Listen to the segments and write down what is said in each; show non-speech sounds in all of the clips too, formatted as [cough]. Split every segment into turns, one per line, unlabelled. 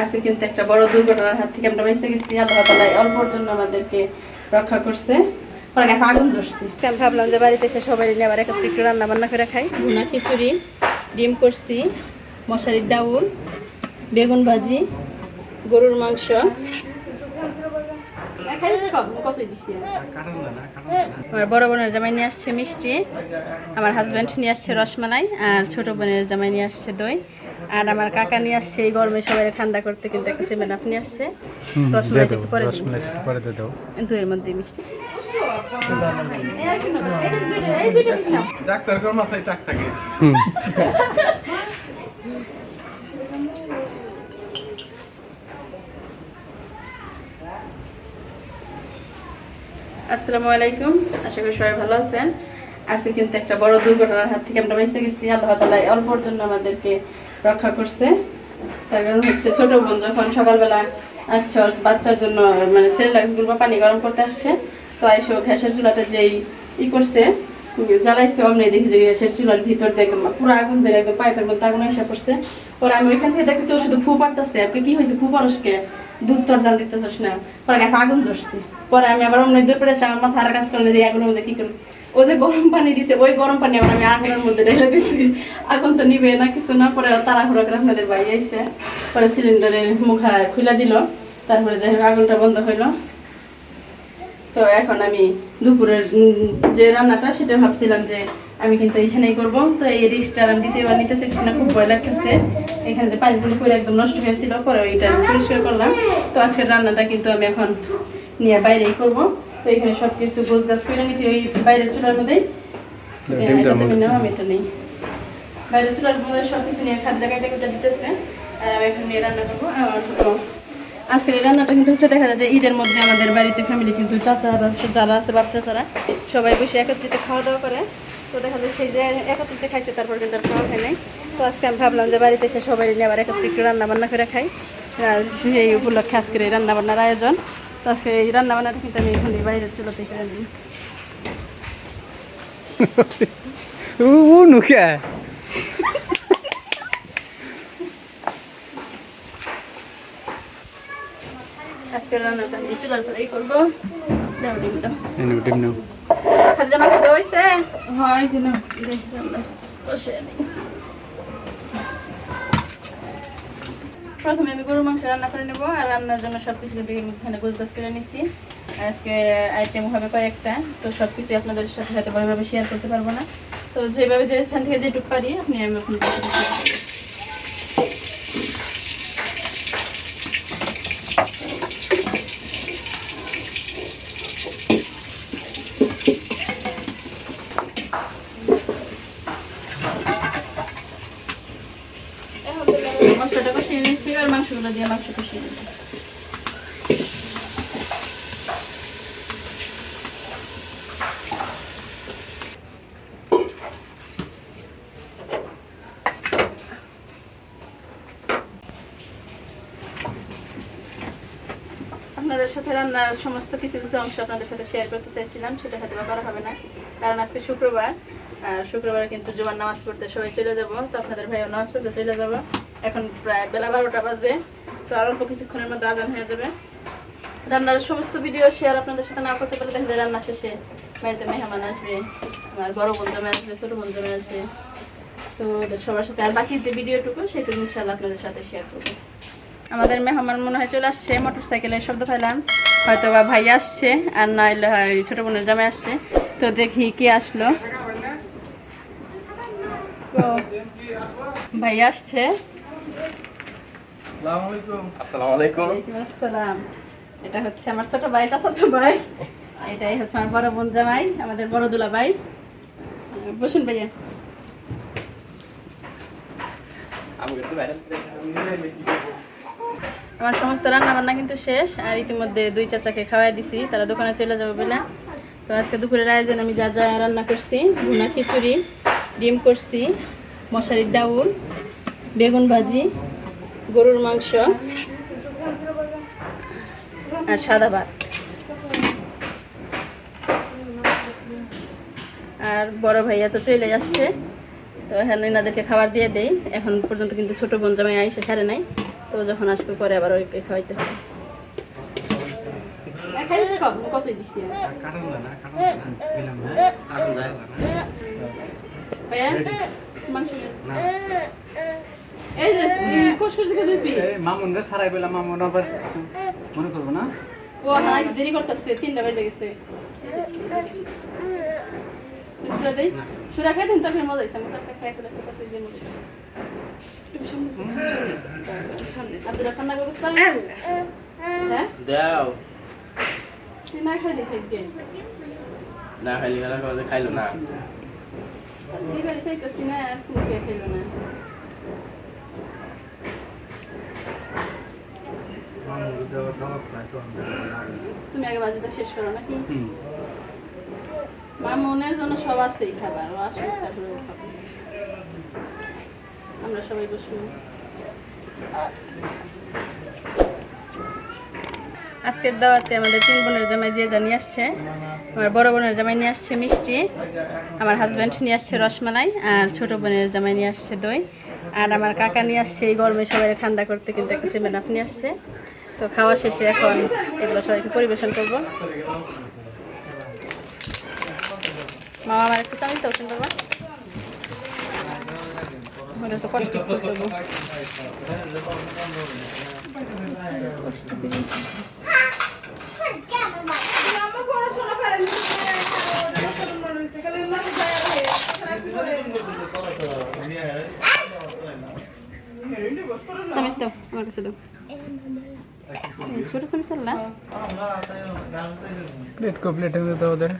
আজকে কিন্তু একটা বড় দুর্ঘটনার হাত থেকে আমরা বেঁচে গেছি। আল্লাহ তালা অল্পর জন্য আমাদেরকে রক্ষা করছে। পরে এখন আগুন ধরছি। আমি ভাবলাম যে বাড়িতে এসে সবাই নিয়ে আবার একত্রে একটু রান্না বান্না করে খাই। ভুনা খিচুড়ি ডিম করছি মশারির ডাউল বেগুন ভাজি গরুর মাংস। আমার বড় বোনের জামাই নিয়ে আসছে মিষ্টি। আমার হাজব্যান্ড নিয়ে আসছে রসমালাই আর ছোট বোনের জামাই নিয়ে আসছে দই। আর আমার কাকা নিয়ে আসছে এই গরমে সবাই ঠান্ডা করতে কিন্তু একটা সেভেন আপ নিয়ে আসছে। রসমালাই একটু পরে
পরে দিয়ে দাও।
দইয়ের মধ্যে মিষ্টি।
ডাক্তার কর মাথায় টাক থাকে।
আসসালামু আলাইকুম আশা করি সবাই ভালো আছেন। আজকে কিন্তু একটা বড় দুর্ঘটনার হাত থেকে আমরা বেঁচে গেছি। আল্লাহ তালা অল্পর জন্য আমাদেরকে রক্ষা করছে। তারপরে হচ্ছে ছোট বোন যখন সকালবেলা আসছে বাচ্চার জন্য মানে সেরেলাক্সগুলো বা পানি গরম করতে আসছে। তো আইসো গ্যাসের চুলাটা যেই ই করছে, জ্বালাইছে অমনি দেখি যে গ্যাসের চুলার ভিতর দেখে পুরো আগুন ধরে একদম পাইপের মধ্যে আগুন এসে পড়ছে। পরে আমি ওইখান থেকে দেখতেছি ও শুধু ফু পারতেছে আপনি কি হয়েছে ফু পারসকে দুধ তোর জাল দিতেছিস না। পরে এখন আগুন ধরছে। পরে আমি আবার অন্য দুপুরে পরে আমার মাথা কাজ করে দিয়ে আগুনের মধ্যে কি করি ও যে গরম পানি দিছে, ওই গরম পানি আবার আমি আগুনের মধ্যে ঢেলে দিছি। আগুন তো নিবে না কিছু না, পরে তাড়াহুড়ো করে আপনাদের বাড়ি এসে পরে সিলিন্ডারের মুখা খুলে দিল, তারপরে যাই হোক আগুনটা বন্ধ হইল। তো এখন আমি দুপুরের যে রান্নাটা সেটা ভাবছিলাম যে আমি কিন্তু এখানেই করব। তো এই রিক্সটা আমি দ্বিতীয়বার নিতে চাইছি না খুব ভয় লাগতেছে। এখানে যে পানিগুলো করে একদম নষ্ট হয়েছিল পরে ওইটা আমি পরিষ্কার করলাম। তো আজকের রান্নাটা কিন্তু আমি এখন নিয়ে বাইরেই করব। তো এখানে সব কিছু গোছ গাছ করে নিয়েছি ওই বাইরের চুলার মধ্যেই। আমি এটা নেই। বাইরের চুলার মধ্যে সব কিছু নিয়ে খাদ্য কাটা কুটা দিতেছে। আর আমি এখন নিয়ে রান্না করব। হলো আজকের এই রান্নাটা কিন্তু হচ্ছে দেখা যায় যে ঈদের মধ্যে আমাদের বাড়িতে ফ্যামিলি কিন্তু চাচারা, যারা আছে বাচ্চা চাচারা সবাই বসে একত্রিত খাওয়া দাওয়া করে। তো দেখা যায় সেই যে একত্রিত খাইছে, তারপর কিন্তু আর খাওয়া হয় নাই। তো আজকে আমি ভাবলাম যে বাড়িতে এসে সবাই নিয়ে আবার একত্রিত রান্না বান্না করে খাই। আর সেই উপলক্ষে আজকের এই রান্না বান্নার আয়োজন। তো আজকে এই রান্না বান্নাটা কিন্তু আমি এখানে বাইরের চুলাতে করে দিই। [laughs] আজকের রান্নাটা আমি চুলার পরেই করব। দাও ডিম দাও।
ডিম নাও।
খাদ্য জামা খাদ্য হয়েছে? হয়েছে না বসে দিই প্রথমে আমি গরুর মাংস রান্না করে নেব আর রান্নার জন্য সব কিছু কিন্তু আমি এখানে গোছ গাছ করে নিছি। আর আজকে আইটেম হবে কয়েকটা তো সব কিছু আপনাদের সাথে হয়তো ওইভাবে শেয়ার করতে পারব না। তো যেভাবে যেখান থেকে যেটুকু পারি আপনি আমি আপনাদের সাথে share আপনাদের সাথে রান্নার সমস্ত কিছু কিছু অংশ আপনাদের সাথে শেয়ার করতে চাইছিলাম, সেটা হয়তো করা হবে না, কারণ আজকে শুক্রবার। আর শুক্রবার কিন্তু জুমার নামাজ পড়তে সবাই চলে যাব। তো আপনাদের ভাইও নামাজ পড়তে চলে যাব। এখন প্রায় বেলা বারোটা বাজে। তো আর অল্প কিছুক্ষণের মধ্যে আজান হয়ে যাবে। রান্নার সমস্ত ভিডিও শেয়ার আপনাদের সাথে না করতে পারলে দেখা যায় রান্না শেষে বাড়িতে মেহমান আসবে, আমার বড় বোন জমে আসবে, ছোটো বোন জমে আসবে। তো সবার সাথে আর বাকি যে ভিডিওটুকু সেটুকু ইনশাল্লাহ আপনাদের সাথে শেয়ার করব। আমাদের মেহমান মনে হয় চলে আসছে মোটর সাইকেলে শব্দ পাইলাম। হয়তো বা ভাই আসছে, আর না এলে হয় ছোট বোনের জামাই আসছে। তো দেখি কে আসলো। ভাই আসছে।
আসসালামু আলাইকুম।
আসসালামু আলাইকুম।
ওয়ালাইকুম আসসালাম। এটা হচ্ছে আমার ছোট ভাই চাচাতো ভাই। এটাই হচ্ছে আমার বড় বোন জামাই আমাদের বড় দুলা ভাই। বসুন ভাইয়া। আমার সমস্ত রান্না বান্না কিন্তু শেষ আর ইতিমধ্যে দুই চাচাকে খাওয়াই দিছি। তারা দোকানে চলে যাবে বলে। তো আজকে দুপুরের আয়োজন আমি যা যা রান্না করছি ভুনা খিচুড়ি ডিম করছি। মশারির ডাউল বেগুন ভাজি গরুর মাংস আর সাদা ভাত। আর বড় ভাইয়া তো চলে আসছে তো এখন এনাদেরকে খাবার দিয়ে দেই। এখন পর্যন্ত কিন্তু ছোট বোন জামাই আইসে সারে নাই তো যখন আসবে পরে আবার ওইকে খাওয়াইতে হবে। এ, খাইতে নেন। এই যে কোষ দিকে দুই পিস
মামুন রে সারাই পেলাম মামুন আবার কিছু মনে করব না
ও হ্যাঁ দেরি করতেছে তিনটা বেজে গেছে সুরা দেই সুরা খাই দিন তখন মজা হয়েছে আমরা খাই করে খেতে দিয়ে মজা। তুমি সামনে সামনে আব্দুল রাখান না করছিস হ্যাঁ
দাও
না খাইলে খাই দিয়ে
না খাইলি খাইলো না
এবারে করছি না আর কোনো কে খাইলো না তুমি আগে বাজিটা শেষ করো নাকি মা মনের জন্য সব আছেই খাবার ও আসবে তারপরে ও খাবে আমরা সবাই বসবো আজকের দাওয়াতে আমাদের তিন বোনের জামাই যে নিয়ে আসছে, আমার বড় বোনের জামাই নিয়ে আসছে মিষ্টি, আমার হাজব্যান্ড নিয়ে আসছে রসমালাই, আর ছোট বোনের জামাই নিয়ে আসছে দই, আর আমার কাকা নিয়ে আসছে এই গরমে সবাই ঠান্ডা করতে কিন্তু একটা সেভেন আপ নিয়ে আসছে। তো খাওয়া শেষে এখন এগুলো সবাইকে পরিবেশন করব। মামা আমার একটু মনে তো কষ্ট দেবো কষ্ট করে। চামিচ দাও আমার কাছে দাও এই ছোট চামিচ আল্লাহ
প্লেট কো প্লেট এনে দাও ওদের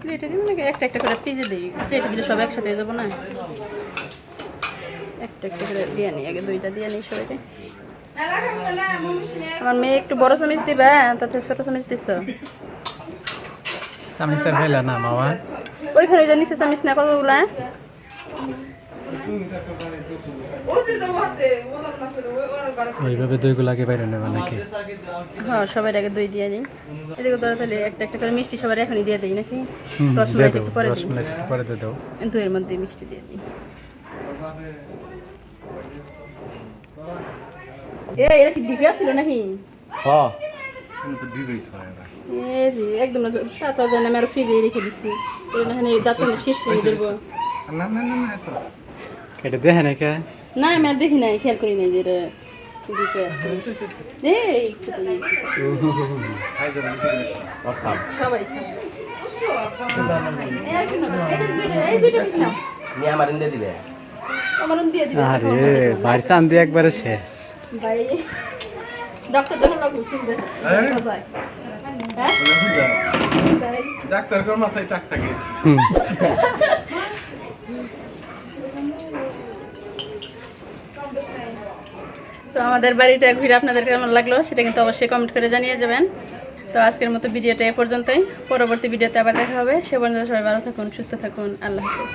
প্লেটে দিব নাকি একটা একটা করে পিজে দিই প্লেটে দিলে সব একসাথে যাব না একটা একটা করে দিয়ে নিই আগে দুইটা দিয়ে নিই সবাইকে আমার মেয়ে একটু বড় চামিচ দিবা তাতে ছোট চামিচ দিছ
না মামা
ওইখানে ওই যে নিচে চামিচ না কতগুলা
ওইভাবে দইগুলাকে বাইরে নেবা নাকি?
হ্যাঁ সবাই আগে দই দিয়ে দিই এদিকে তোরা তাহলে একটা একটা করে মিষ্টি সবার এখনই দিয়ে দিই নাকি? রসমালাই একটু পরে দিই।
রসমালাই একটু পরে দিয়ে দাও
দইয়ের মধ্যে মিষ্টি দিয়ে দিই। এ এরা কি ডিপে আসছিল নাকি?
হ্যাঁ
এ রে, একদম না তা তো জানি আমি আর ফ্রিজে রেখে দিচ্ছি এটা এখানে দাঁত শীষ রেখে দেবো।
না না না না তো
কেটে দেখে নাকি
না আমি দেখি নাই খেয়াল করি নাই যে এটা ডিপে আছে। এই। সবাই কি নেব? এই দুইটা- [laughs] এই দুইটা piece নাও।
নি আমার ইন্দে দিবে
আমার ওন দিয়ে দিবে
আরে বাড়ি চান দিয়ে একবারে শেষ
ভাই ডক্টর যখন লাগবে শুনবে সবাই হ্যাঁ তাই?
ডাক্তার কোন মাথায় টাক থাকে
হুম
তো আমাদের বাড়িটা ঘুরে আপনাদের কেমন লাগল সেটা কিন্তু অবশ্যই কমেন্ট করে জানিয়ে যাবেন। তো আজকের মতো ভিডিওটা এ পর্যন্তই। পরবর্তী ভিডিওতে আবার দেখা হবে। সে পর্যন্ত সবাই ভালো থাকুন, সুস্থ থাকুন। আল্লাহ হাফেজ।